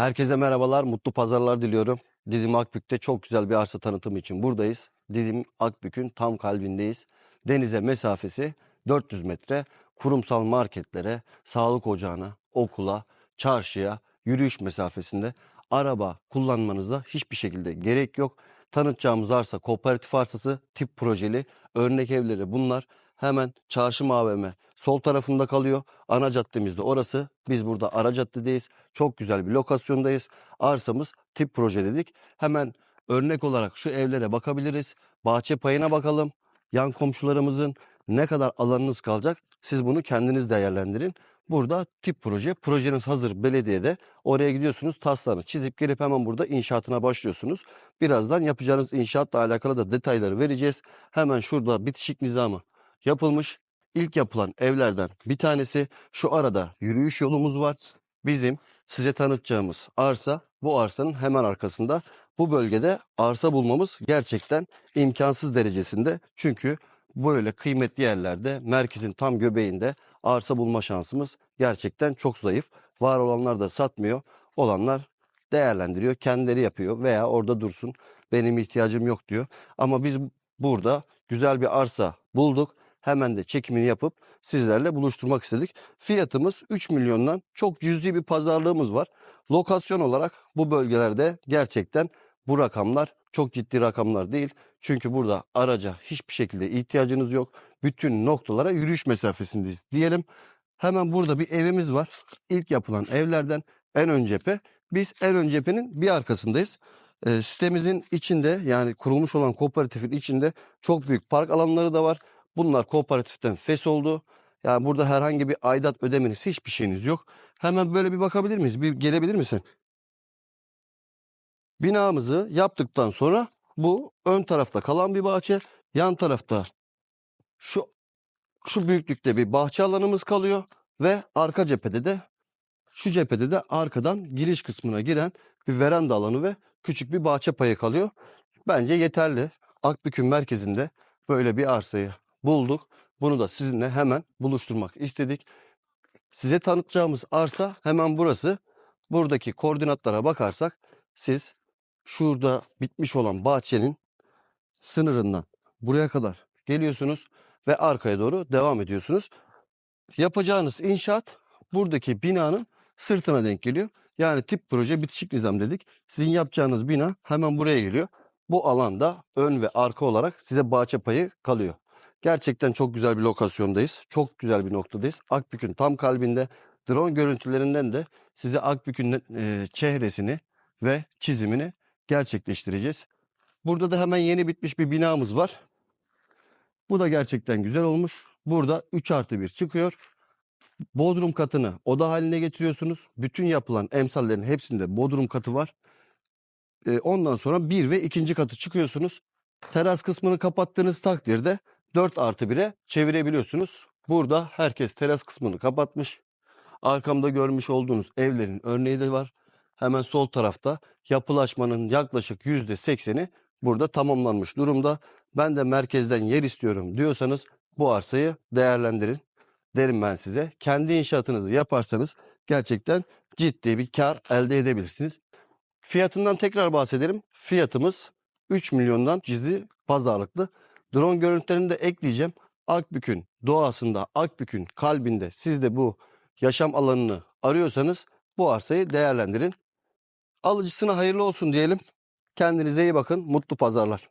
Herkese merhabalar, mutlu pazarlar diliyorum. Didim Akbük'te çok güzel bir arsa tanıtımı için buradayız. Didim Akbük'ün tam kalbindeyiz. Denize mesafesi 400 metre. Kurumsal marketlere, sağlık ocağına, okula, çarşıya, yürüyüş mesafesinde araba kullanmanıza hiçbir şekilde gerek yok. Tanıtacağımız arsa kooperatif arsası, tip projeli, örnek evleri bunlar. Hemen çarşı AVM sol tarafında kalıyor. Ana caddemizde orası. Biz burada ara caddedeyiz. Çok güzel bir lokasyondayız. Arsamız tip proje dedik. Hemen örnek olarak şu evlere bakabiliriz. Bahçe payına bakalım. Yan komşularımızın ne kadar alanınız kalacak siz bunu kendiniz değerlendirin. Burada tip proje. Projeniz hazır belediyede. Oraya gidiyorsunuz taslağını çizip gelip hemen burada inşaatına başlıyorsunuz. Birazdan yapacağınız inşaatla alakalı da detayları vereceğiz. Hemen şurada bitişik nizamı yapılmış. İlk yapılan evlerden bir tanesi. Şu arada yürüyüş yolumuz var. Bizim size tanıtacağımız arsa bu arsanın hemen arkasında. Bu bölgede arsa bulmamız gerçekten imkansız derecesinde. Çünkü böyle kıymetli yerlerde merkezin tam göbeğinde arsa bulma şansımız gerçekten çok zayıf. Var olanlar da satmıyor. Olanlar değerlendiriyor, kendileri yapıyor veya orada dursun. Benim ihtiyacım yok diyor. Ama biz burada güzel bir arsa bulduk. Hemen de çekimini yapıp sizlerle buluşturmak istedik. Fiyatımız 3 milyondan çok cüzi bir pazarlığımız var. Lokasyon olarak bu bölgelerde gerçekten bu rakamlar çok ciddi rakamlar değil. Çünkü burada araca hiçbir şekilde ihtiyacınız yok. Bütün noktalara yürüyüş mesafesindeyiz diyelim. Hemen burada bir evimiz var. İlk yapılan evlerden en ön cephe. Biz en ön cephenin bir arkasındayız. Ee, sitemizin içinde yani kurulmuş olan kooperatifin içinde çok büyük park alanları da var. Bunlar kooperatiften fes oldu. Yani burada herhangi bir aidat ödemeniz hiçbir şeyiniz yok. Hemen böyle bir bakabilir miyiz? Bir gelebilir misin? Binamızı yaptıktan sonra bu ön tarafta kalan bir bahçe. Yan tarafta şu şu büyüklükte bir bahçe alanımız kalıyor ve arka cephede de şu cephede de arkadan giriş kısmına giren bir veranda alanı ve küçük bir bahçe payı kalıyor. Bence yeterli. Akbük'ün merkezinde böyle bir arsayı bulduk. Bunu da sizinle hemen buluşturmak istedik. Size tanıtacağımız arsa hemen burası. Buradaki koordinatlara bakarsak siz şurada bitmiş olan bahçenin sınırından buraya kadar geliyorsunuz ve arkaya doğru devam ediyorsunuz. Yapacağınız inşaat buradaki binanın sırtına denk geliyor. Yani tip proje bitişik nizam dedik. Sizin yapacağınız bina hemen buraya geliyor. Bu alanda ön ve arka olarak size bahçe payı kalıyor. Gerçekten çok güzel bir lokasyondayız. Çok güzel bir noktadayız. Akbük'ün tam kalbinde drone görüntülerinden de size Akbük'ün e, çehresini ve çizimini gerçekleştireceğiz. Burada da hemen yeni bitmiş bir binamız var. Bu da gerçekten güzel olmuş. Burada 3 artı 1 çıkıyor. Bodrum katını oda haline getiriyorsunuz. Bütün yapılan emsallerin hepsinde bodrum katı var. E, ondan sonra bir ve ikinci katı çıkıyorsunuz. Teras kısmını kapattığınız takdirde 4 artı 1'e çevirebiliyorsunuz. Burada herkes teras kısmını kapatmış. Arkamda görmüş olduğunuz evlerin örneği de var. Hemen sol tarafta yapılaşmanın yaklaşık %80'i burada tamamlanmış durumda. Ben de merkezden yer istiyorum diyorsanız bu arsayı değerlendirin derim ben size. Kendi inşaatınızı yaparsanız gerçekten ciddi bir kar elde edebilirsiniz. Fiyatından tekrar bahsedelim. Fiyatımız 3 milyondan ciddi pazarlıklı. Drone görüntülerini de ekleyeceğim. Akbük'ün doğasında, Akbük'ün kalbinde siz de bu yaşam alanını arıyorsanız bu arsayı değerlendirin. Alıcısına hayırlı olsun diyelim. Kendinize iyi bakın. Mutlu pazarlar.